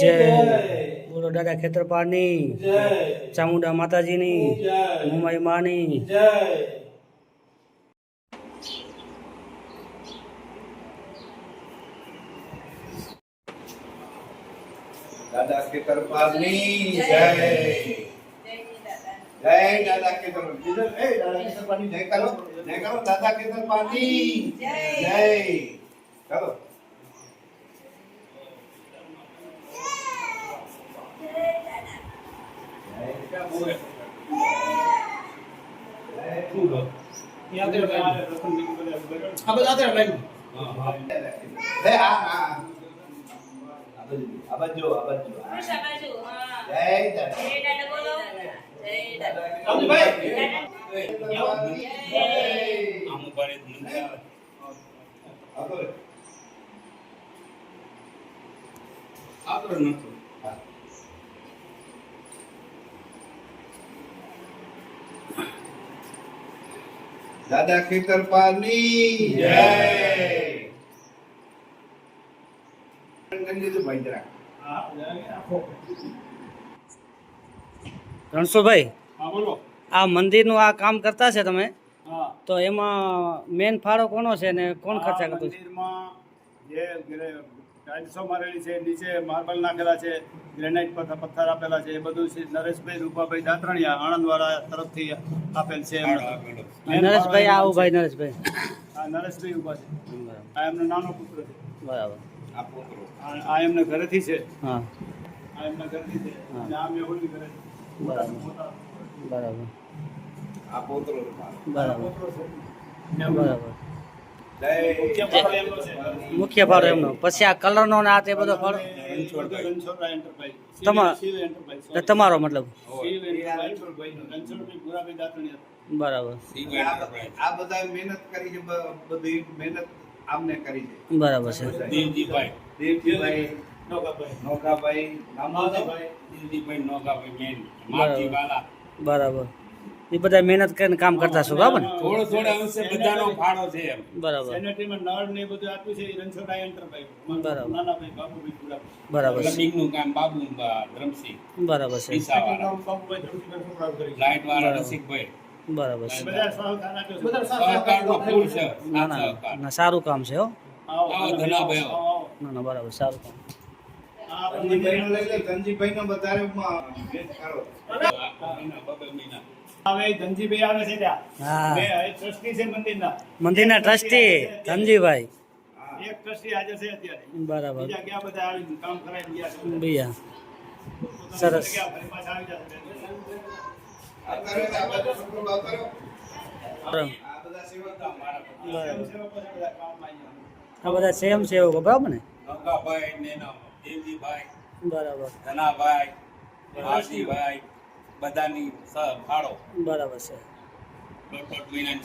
જય. બોલો દાદા ખેતરપાળની. ચામુંડા માતાજીની. મુંબઈ માની. જય. દાદા ખેતરપાલની જય જય દાદા ખેતર કીધું, એ દાદા ખેતરપાલની જય કરો જય કરો દાદા ખેતરપાલની જય ચાલો આ બધા અત્યારે લાગ્યું. જય આ આ આ બાજુ, આ બાજુ આ બાજુ જય દાદા રામજીભાઈ. દાદા ખેતરપાલની જય કરી દીધું ભાઈ જરા રણછોડભાઈ હા બોલો. આ મંદિરનું આ કામ કરતા છે તમે? હા. તો એમાં મેન ફાળો કોનો છે ને કોણ ખર્ચા કરતો મંદિરમાં જે ટાઇલ્સો મારેલી છે નીચે માર્બલ નાખેલા છે ગ્રેનાઇટ પથ્થર પથ્થર આપેલા છે એ બધું છે. નરેશભાઈ રૂપાભાઈ દાત્રણિયા આણંદવાળા તરફથી આપેલ છે. નરેશભાઈ આવું ભાઈ નરેશભાઈ. આ નરેશભાઈ ઊભા છે. આ એમનો નાનો પુત્ર છે. બરાબર. આ પોતરો આ આ એમને ઘરેથી છે. હા. આ એમના ઘરેથી છે. અને આ મેહુલની ઘરે છે. મોટા મોટા બરાબર. આ પોતરો બરાબર. બરાબર. મુખ્ય ફાળો એમનો છે. મુખ્ય ફાળો એમનો. પછી આ કલરનો ને આ તે બધો ફાળો. તમારો મતલબ. બરાબર. આ બધા મહેનત કરી છે બધી મહેનત આમને કરી દે બરાબર છે દેવજીભાઈ દેવજીભાઈ નોકાભાઈ. નોકાભાઈ નામ શું છે? નાથાભાઈ. દેવજીભાઈ નોકાભાઈ મેન માજી વાલા બરાબર એ બધા મહેનત કરીને કામ કરતા છો બરાબર થોડો થોડો અંશે બધાનો ફાળો છે એમ બરાબર સેનેટરીમાં નળ ને એ બધું આપ્યું છે રણછોડા એન્ટરપ્રાઇઝ. બરાબર. નાનાભાઈ, બાબુભાઈ ભૂરાભાઈ. બરાબર છે લબિંગનું કામ બાબુ ધરમસિંહ બરાબર છે બાબુભાઈ કરી. લાઇટ વાળા. રસિકભાઈ બરાબર છે. ના ના ના સારું કામ છે હો. ના ના બરાબર સારું કામ. આ ધનજીભાઈનો લઈ લે ધનજીભાઈનો વધારે માં ભેટ કરો. આખા મહિના, બબે મહિના. આવે ધનજીભાઈ આવે છે ત્યાં. હા. બે એ ટ્રસ્ટી મંદિરના. મંદિરના ટ્રસ્ટી ધનજીભાઈ. એક ટ્રસ્ટી હાજર છે અત્યારે. બરાબર. બીજા ગયા બધા આવીને કામ કરાવી ગયા છે? બીજા. સરસ. આ બધા સેમ સેવકો બરાબર ને? બરાબર. ધનાભાઈ માસીભાઈ બધાની ફાળો. બરાબર છે.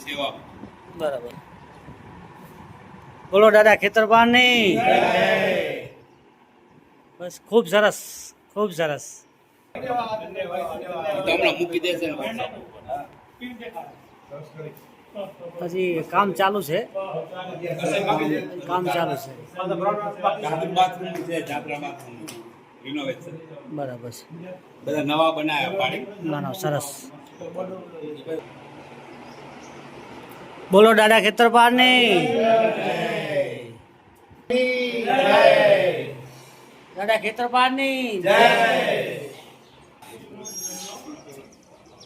સેવા. બરાબર. બોલો દાદા ખેતરપાળની બસ ખૂબ સરસ ખૂબ સરસ. પછી. કામ ચાલુ છે. કામ ચાલુ છે. બરાબર છે. બધા નવા બનાવ્યા ના ના સરસ. બોલો દાદા ખેતરપાળની. દાદા ખેતરપાળની.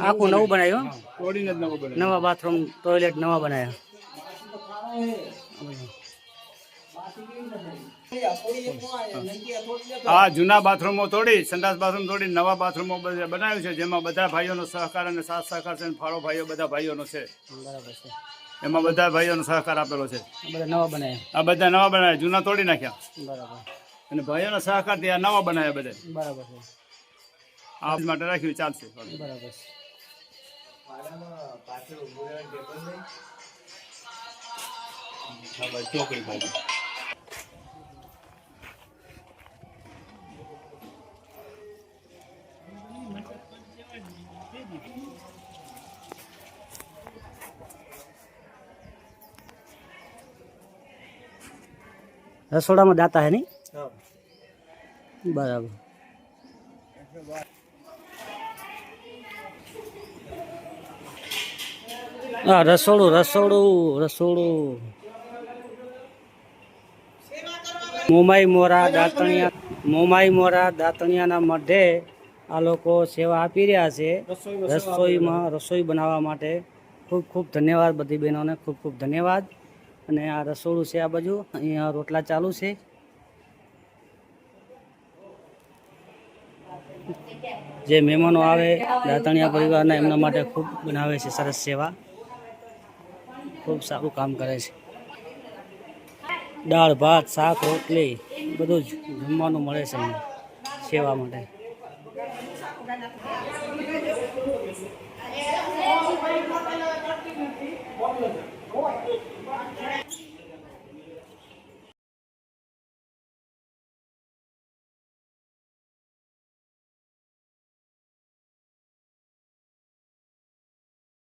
આખું નવું બનાવ્યું. તોડીને જ નવું બાથરૂમ ટોયલેટ નવા બનાવ્યા. આ જૂના બાથરૂમો તોડી સંડાસ બાથરૂમ તોડી નવા બાથરૂમો બનાવ્યું છે જેમાં બધા ભાઈઓનો સહકાર અને સાથ સહકાર છે ફાળો ભાઈઓ બધા ભાઈઓનો છે. બરાબર છે. એમાં બધા ભાઈઓનો સહકાર આપેલો છે. બધા નવા બનાવ્યા. આ બધા નવા બનાવ્યા જૂના તોડી નાખ્યા. બરાબર. અને ભાઈઓના સહકારથી આ નવા બનાવ્યા બધા. બરાબર છે. આ માટે રાખ્યું ચાલશે. બરાબર ચોકડી બાજુ રસોડામાં દાતા હે નહીં? બરાબર. હા રસોડું રસોડું રસોડું. મોમાઈ મોરા દાંતણિયા મોમાઈ મોરા દાંતણિયાના મઢે આ લોકો સેવા આપી રહ્યા છે. રસોઈમાં રસોઈ બનાવવા માટે ખૂબ ખૂબ ધન્યવાદ બધી બહેનોને, ખૂબ ખૂબ ધન્યવાદ. અને આ રસોડું છે આ બાજુ. અહીંયા રોટલા ચાલુ છે. જે મહેમાનો આવે દાંતણિયા પરિવારના, એમના માટે ખૂબ બનાવે છે સરસ સેવા. ખૂબ સારું કામ કરે છે. દાળ, ભાત, શાક, રોટલી બધું જ જમવાનું મળે છે સેવા માટે.